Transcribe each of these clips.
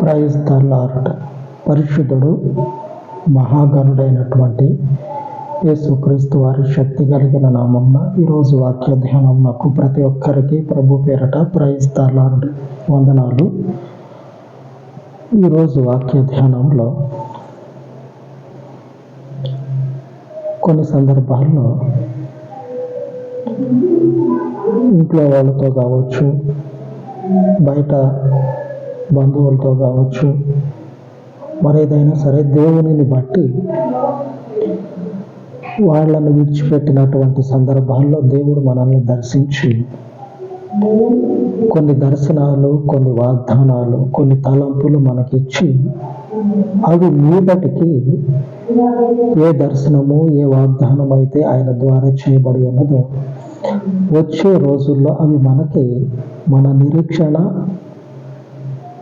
Praise పరిశుద్ధుడు మహాగరుడైనటువంటి యేసుక్రీస్తు వారి శక్తి కలిగిన నామమున ఈరోజు వాక్య ధ్యానం నాకు ప్రతి ఒక్కరికి ప్రభు పేరట ప్రైజ్ వందనాలు. ఈరోజు వాక్య ధ్యానంలో కొన్ని సందర్భాల్లో ఇంట్లో వాళ్ళతో కావచ్చు బయట బంధువులతో కావచ్చు మరేదైనా సరే దేవునిని బట్టి వాళ్ళని విడిచిపెట్టినటువంటి సందర్భాల్లో దేవుడు మనల్ని దర్శించి కొన్ని దర్శనాలు కొన్ని వాగ్దానాలు కొన్ని తలంపులు మనకిచ్చి అవి మీదటికి ఏ దర్శనము ఏ వాగ్దానం అయితే ఆయన ద్వారా చేయబడి ఉన్నదో వచ్చే రోజుల్లో అవి మనకి మన నిరీక్షణ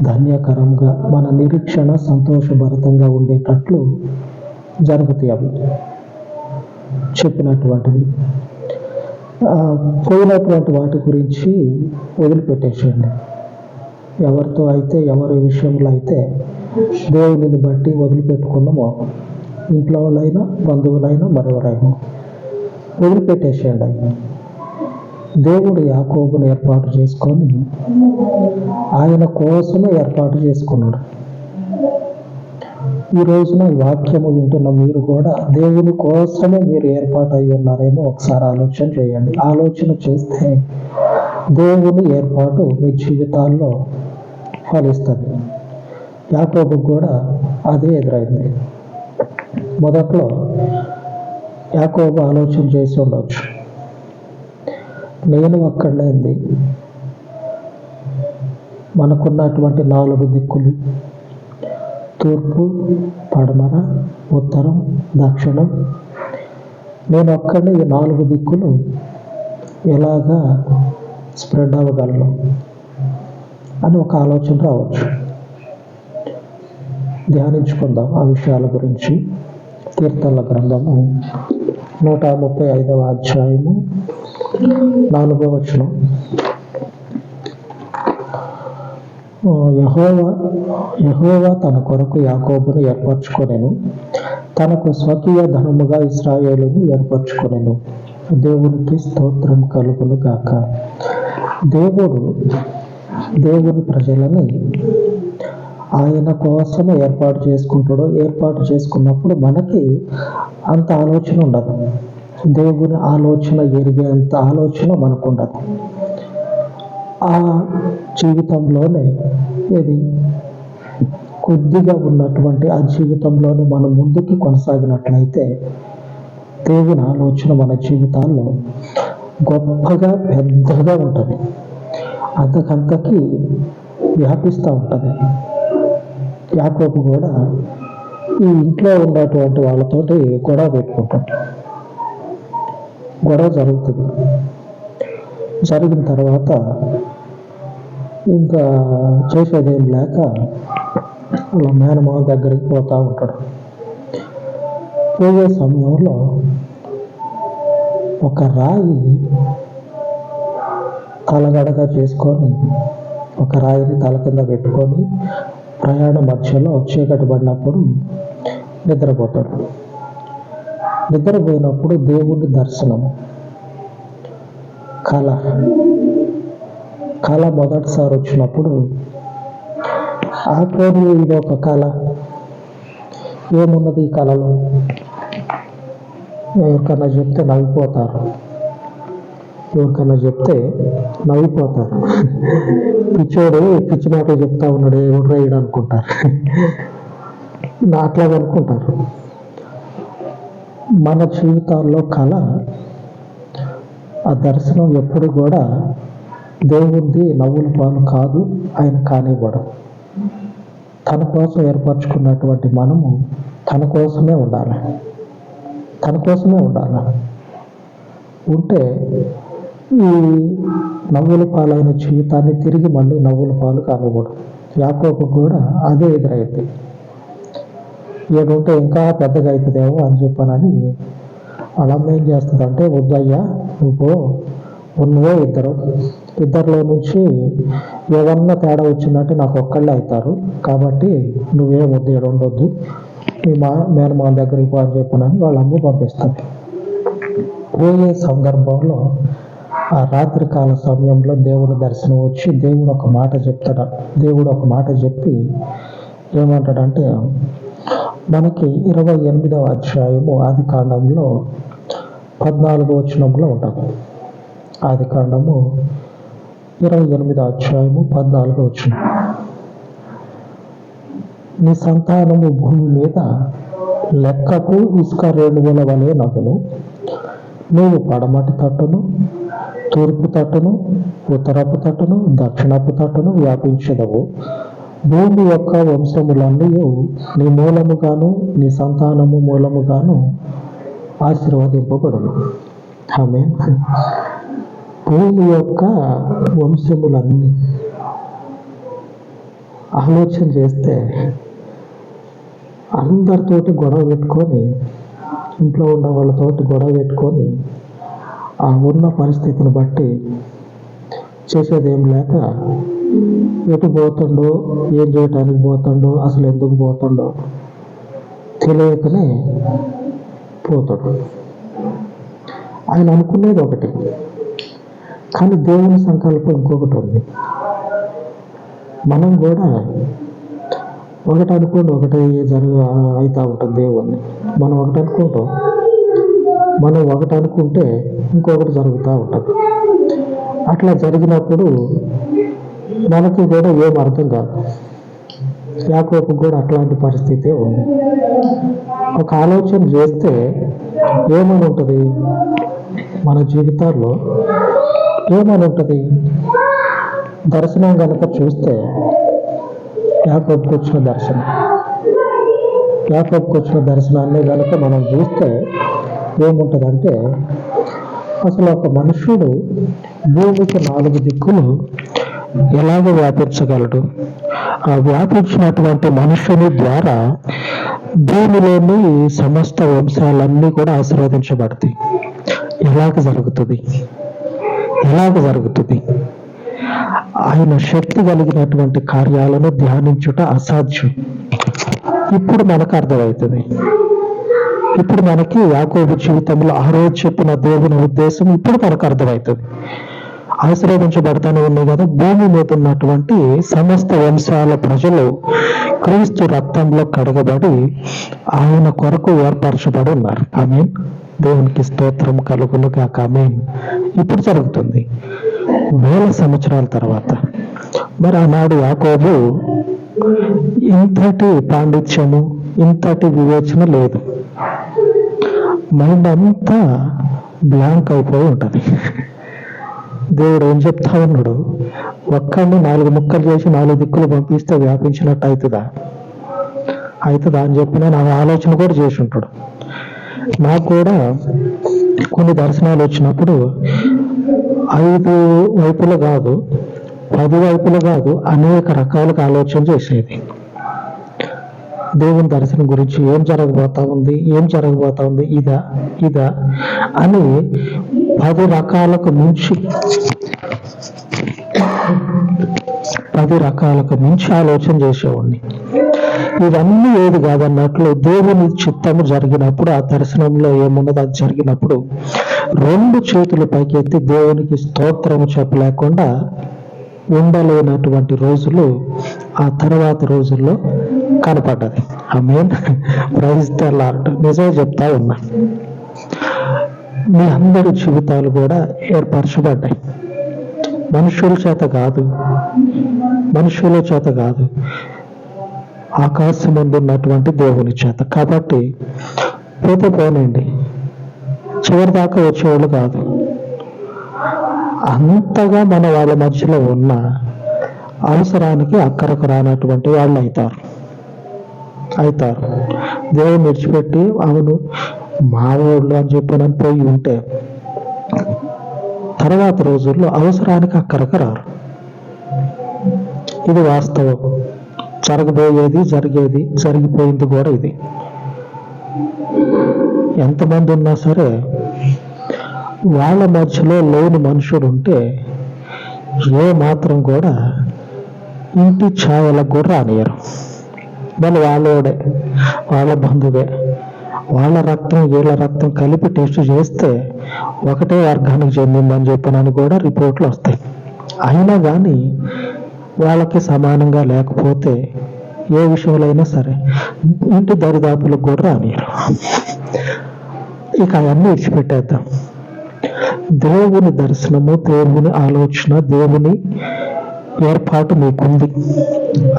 ధన్యకరంగా మన నిరీక్షణ సంతోషభరితంగా ఉండేటట్లు జరుగుతాయి అవి. చెప్పినటువంటివి. పోయినటువంటి వాటి గురించి వదిలిపెట్టేసేయండి. ఎవరితో అయితే ఎవరి విషయంలో అయితే దేవుని బట్టి వదిలిపెట్టుకున్నామో ఇంట్లో వాళ్ళైనా బంధువులైనా మరెవరైనా వదిలిపెట్టేసేయండి ఆయన దేవుడు యాకోబును ఏర్పాటు చేసుకొని ఆయన కోసమే ఏర్పాటు చేసుకున్నాడు. ఈ రోజున ఈ వాక్యము వింటున్న మీరు కూడా దేవుని కోసమే మీరు ఏర్పాటు అయి ఉన్నారేమో ఒకసారి ఆలోచన చేయండి. ఆలోచన చేస్తే దేవుని ఏర్పాటు మీ జీవితాల్లో ఫలిస్తుంది. యాకోబు కూడా అదే ఎదురైంది. మొదట్లో యాకోబు ఆలోచన చేసి ఉండొచ్చు. నేను అక్కడనే ఉంది. మనకున్నటువంటి నాలుగు దిక్కులు. తూర్పు పడమర ఉత్తరం దక్షిణం. నేను ఒక్కడే ఈ నాలుగు దిక్కులు ఎలాగా స్ప్రెడ్ అవ్వగలను అని ఒక ఆలోచన రావచ్చు. ధ్యానించుకుందాం ఆ విషయాల గురించి. కీర్తనల గ్రంథము నూట ముప్పై ఐదవ అధ్యాయము నాలుగో వచనం. యహోవా యహోవా తన కొరకు యాకోబును ఏర్పరచుకొనెను. తనకు స్వకీయ ధనముగా ఇస్రాయేలును ఏర్పరచుకొనెను. దేవునికి స్తోత్రం కలుగును గాక. దేవుడు దేవుని ప్రజలని ఆయన కోసం ఏర్పాటు చేసుకుంటాడో ఏర్పాటు చేసుకున్నప్పుడు మనకి అంత ఆలోచన ఉండదు. దేవుని ఆలోచన ఎరిగేంత ఆలోచన మనకు ఉండదు ఆ జీవితంలోనే ఇది కొద్దిగా ఉన్నటువంటి ఆ జీవితంలోనే మనం ముందుకి కొనసాగినట్లయితే దేవుని ఆలోచన మన జీవితాల్లో గొప్పగా పెద్దగా ఉంటుంది. అంతకంతకి వ్యాపిస్తూ ఉంటుంది. యాకోబు కూడా ఈ ఇంట్లో ఉన్నటువంటి వాళ్ళతోటి గొడవ పెట్టుకుంటాడు. గొడవ జరుగుతుంది. జరిగిన తర్వాత ఇంకా చేసేదేం లేక వాళ్ళ మేనమామ దగ్గరికి పోతూ ఉంటాడు. పోయే సమయంలో ఒక రాయి తలగడగా చేసుకొని ఒక రాయిని తల కింద పెట్టుకొని ప్రయాణ మధ్యలో చీకటి పడినప్పుడు నిద్రపోతాడు నిద్రపోయినప్పుడు దేవుని దర్శనం. కళ. కళ మొదటిసారి వచ్చినప్పుడు ఆ పోనీ ఇది ఒక కళ. ఏమున్నది ఈ కళలో? ఎవరికన్నా చెప్తే నవ్విపోతారు ఎవరికన్నా చెప్తే నవ్విపోతారు. పిచ్చోడు పిచ్చి మాటలు చెప్తా ఉన్నాడు ఎవడు రైడ్ అనుకుంటారు. నా అట్లాగే అనుకుంటారు. మన జీవితాల్లో కళ ఆ దర్శనం ఎప్పుడు కూడా దేవుడిది నవ్వుల పాలు కాదు ఆయన కానివ్వడం. తన కోసం ఏర్పరచుకున్నటువంటి మనము తన కోసమే ఉండాలి. తన కోసమే ఉండాలి. ఉంటే ఈ నవ్వుల పాలైన జీవితాన్ని తిరిగి మళ్ళీ నవ్వుల పాలు కానివ్వడం. యాకోబు కూడా అదే ఎదురైంది. ఏడుంటే ఇంకా పెద్దగా అవుతుందేమో అని చెప్పానని వాళ్ళమ్మ ఏం చేస్తుందంటే వద్దయ్యా నువ్వు ఉన్నవే ఇద్దరు. ఇద్దరిలో నుంచి ఏమన్నా తేడా వచ్చిందంటే నాకు ఒక్కళ్ళే అవుతారు. కాబట్టి నువ్వేమొద్దు ఈడ ఉండొద్దు. మీ మా మేనమామ దగ్గరికి పో అని చెప్పానని వాళ్ళ అమ్మ పంపిస్తుంది. పోయే సందర్భంలో ఆ రాత్రికాల సమయంలో దేవుని దర్శనం వచ్చి దేవుడు ఒక మాట చెప్తాడు? దేవుడు ఒక మాట చెప్పి ఏమంటాడంటే మనకి ఇరవై ఎనిమిదవ అధ్యాయము ఆది కాండంలో పద్నాలుగో వచనంలో ఉంటుంది. ఆది కాండము ఇరవై ఎనిమిదో అధ్యాయము పద్నాలుగో వచనం. నీ సంతానము భూమి మీద లెక్కకు ఇసుక రేణువుల వలె నగును. నీవు పడమటి తట్టును తూర్పు తట్టును ఉత్తరపు తట్టును దక్షిణపు తట్టును వ్యాపించదవు. భూమి యొక్క వంశములన్నీ నీ మూలముగాను నీ సంతానము మూలముగాను ఆశీర్వదింపబడును. ఆమె భూమి యొక్క వంశములన్నీ ఆలోచన చేస్తే అందరితోటి గొడవ పెట్టుకొని ఇంట్లో ఉన్న వాళ్ళతోటి గొడవ పెట్టుకొని ఆ ఉన్న పరిస్థితిని బట్టి చేసేదేం లేక ఎటు పోతుండో ఏం చేయటానికి పోతుండో అసలు ఎందుకు పోతుండో తెలియకనే పోతాడు. ఆయన అనుకునేది ఒకటి. కానీ దేవుని సంకల్పం ఇంకొకటి ఉంది. మనం కూడా ఒకటి అనుకోండి ఒకటే జరగ అవుతూ ఉంటుంది దేవుణ్ణి. మనం ఒకటి అనుకుంటాం. మనం ఒకటి అనుకుంటే ఇంకొకటి జరుగుతూ ఉంటుంది. అట్లా జరిగినప్పుడు మనకి కూడా ఏం అర్థం కాదు. యాకోపు కూడా అట్లాంటి పరిస్థితే ఉంది. ఒక ఆలోచన చేస్తే ఏమని ఉంటుంది మన జీవితాల్లో ఏమని ఉంటుంది దర్శనం కనుక చూస్తే యాకోబుకి వచ్చిన దర్శనం. యాకోబుకి వచ్చిన దర్శనాన్ని కనుక మనం చూస్తే ఏముంటుందంటే అసలు ఒక మనుషుడు భూమికి నాలుగు దిక్కులు ఎలాగ వ్యాపించగలడు. ఆ వ్యాపించినటువంటి మనుషుని ద్వారా భూమిలోని సమస్త వంశాలన్నీ కూడా ఆశీర్వదించబడతాయి. ఎలాగ జరుగుతుంది? ఎలాగ జరుగుతుంది? ఆయన శక్తి కలిగినటువంటి కార్యాలను ధ్యానించుట అసాధ్యం. ఇప్పుడు మనకు అర్థమవుతుంది. ఇప్పుడు మనకి యాకోబు జీవితంలో ఆ రోజు చెప్పిన దేవుని ఉద్దేశం ఇప్పుడు మనకు అర్థమవుతుంది. ఆశీర్వదించబడతానే ఉన్నాయి కదా భూమి మీద ఉన్నటువంటి సమస్త వంశాల ప్రజలు క్రీస్తు రక్తంలో కడగబడి ఆయన కొరకు ఏర్పరచబడి ఉన్నారు. ఆమె దేవునికి స్తోత్రం కలుగును కాక ఆమేన్. ఇప్పుడు జరుగుతుంది. వేల సంవత్సరాల తర్వాత మరి ఆనాడు యాకోబు ఇంతటి పాండిత్యము ఇంతటి వివేచన లేదు. మైండ్ అంతా బ్లాంక్ అయిపోయి ఉంటుంది. దేవుడు ఏం చెప్తా ఉన్నాడు? ఒక్కడిని నాలుగు ముక్కలు చేసి నాలుగు దిక్కులు పంపిస్తే వ్యాపించినట్టు అవుతుందా? అవుతుందా అని చెప్పి నేను ఆలోచన కూడా చేసి ఉంటాడు. నాకు కూడా కొన్ని దర్శనాలు వచ్చినప్పుడు ఐదు వైపులు కాదు పది వైపులు కాదు అనేక రకాలుగా ఆలోచన చేసేది. దేవుని దర్శనం గురించి ఏం జరగబోతా ఉంది ఏం జరగబోతా ఉంది ఇదా ఇదా అని పది రకాలకు మించి పది రకాలకు మించి ఆలోచన చేసేవాడిని. ఇవన్నీ ఏది కాదన్నట్లు దేవుని చిత్తము జరిగినప్పుడు ఆ దర్శనంలో ఏమున్నదో అది జరిగినప్పుడు రెండు చేతులు పైకెత్తి దేవునికి స్తోత్రము చెప్పలేకుండా ఉండలేనటువంటి రోజులు ఆ తర్వాత రోజుల్లో కనపడ్డది. ఆమె ప్రైజ్ లార్డ్ నిజమే చెప్తా ఉన్నా. మీ అందరి జీవితాలు కూడా ఏర్పరచబడ్డాయి. మనుషుల చేత కాదు. మనుషుల చేత కాదు. ఆకాశం ఉన్నటువంటి దేవుని చేత. కాబట్టి పోతే పోనండి. చివరి దాకా వచ్చేవాళ్ళు కాదు. అంతగా మన వాళ్ళ మధ్యలో ఉన్న అవసరానికి అక్కరకు రానటువంటి వాళ్ళు అవుతారు. అవుతారు. దేవుడు విడిచిపెట్టి అవును మావోళ్ళు అని చెప్పి పోయి ఉంటే తర్వాత రోజుల్లో అవసరానికి అక్కరకు రారు. ఇది వాస్తవం. జరగబోయేది జరిగేది జరిగిపోయింది కూడా ఇది. ఎంతమంది ఉన్నా సరే వాళ్ళ మధ్యలో లేని మనుషుడు ఉంటే ఏ మాత్రం కూడా ఇంటి ఛాయలకు కూడా రానియరు మళ్ళీ వాళ్ళోడే వాళ్ళ బంధువే. వాళ్ళ రక్తం వీళ్ళ రక్తం కలిపి టెస్ట్ చేస్తే ఒకటే వర్గానికి చెందిందని చెప్పనని కూడా రిపోర్ట్లు వస్తాయి. అయినా కానీ వాళ్ళకి సమానంగా లేకపోతే ఏ విషయంలో అయినా సరే ఇంటి దరిదాపులకు కూడా రానియరు ఇక అవన్నీ విడిచిపెట్టేద్దాం. దేవుని దర్శనము దేవుని ఆలోచన దేవుని ఏర్పాటు మీకుంది.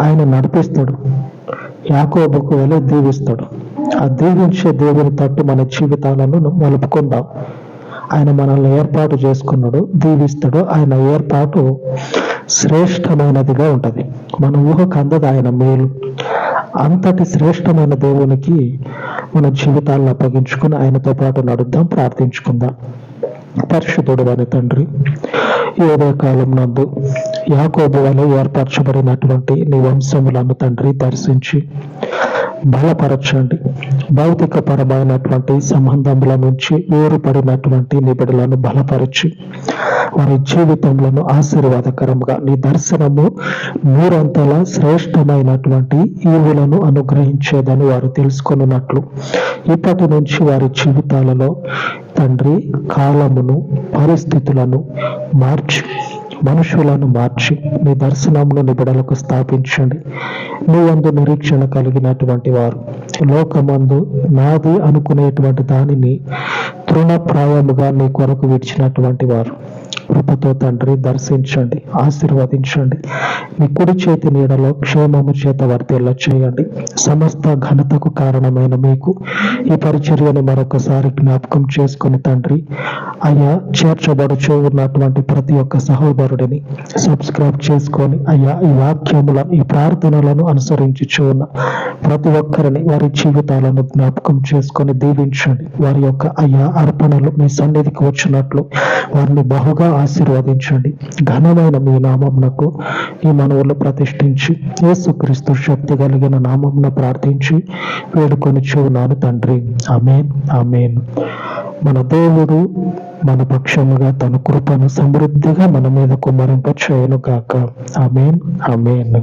ఆయన నడిపిస్తాడు. యాకోబుకు వెళ్ళి దీవిస్తాడు. ఆ దీవించే దేవుని తట్టు మన జీవితాలను మలుపుకుందాం. ఆయన మనల్ని ఏర్పాటు చేసుకున్నాడు దీవిస్తాడు. ఆయన ఏర్పాటు శ్రేష్టమైనదిగా ఉంటది. మన ఊహకు అందదు ఆయన మేలు. అంతటి శ్రేష్టమైన దేవునికి మన జీవితాలను అప్పగించుకుని ఆయనతో పాటు నడుద్దాం ప్రార్థించుకుందాం. పరిశుద్ధుడు అని తండ్రి ఈ కాలం నందు యాకోబు వలె ఏర్పరచబడినటువంటి నీ వంశములను తండ్రి దర్శించి బలపరచండి. భౌతిక పరమైనటువంటి సంబంధముల నుంచి వేరుపడినటువంటి నిబిడలను బలపరిచి వారి జీవితంలో ఆశీర్వాదకరంగా నీ దర్శనము నూరంతల శ్రేష్టమైనటువంటి ఈవులను అనుగ్రహించేదని వారు తెలుసుకున్నట్లు ఇప్పటి నుంచి వారి జీవితాలలో తండ్రి కాలమును పరిస్థితులను మార్చి మనుషులను మార్చి మీ దర్శనమును నిబిడలకు స్థాపించండి. నీ నిరీక్షణ కలిగినటువంటి వారు. లోకమందు నాది అనుకునేటువంటి దానిని తృణప్రాయముగా నీ కొరకు విడిచినటువంటి వారు. కృపతో తండ్రి దర్శించండి ఆశీర్వదించండి. మీ కుడి చేతి నీడలో క్షేమము చేత వర్తిల్ల చేయండి. సమస్త ఘనతకు కారణమైన మీకు ఈ పరిచర్యను మరొకసారి జ్ఞాపకం చేసుకుని తండ్రి అయ్యా చేర్చబడుచు ఉన్నటువంటి ప్రతి ఒక్క సహోదరుడిని సబ్స్క్రైబ్ చేసుకొని అయ్యా ఈ వాక్యములను ఈ ప్రార్థనలను అనుసరించి ఉన్న ప్రతి ఒక్కరిని వారి జీవితాలను జ్ఞాపకం చేసుకొని దీవించండి. వారి యొక్క అయ్యా అర్పణలు మీ సన్నిధికి వచ్చినట్లు వారిని బహుగా ఆశీర్వదించండి. ఘనమైన మీ నామంనకు ఈ మనవులు ప్రతిష్ఠించి యేసుక్రీస్తు శక్తి కలిగిన నామంన ప్రార్థించి వేడుకొని చూనాను తండ్రి. అమేన్ అమేన్ మన దేవుడు మన పక్షముగా తన కృపను సమృద్ధిగా మన మీద కుమరింప చేయను కాక అమేన్ అమేన్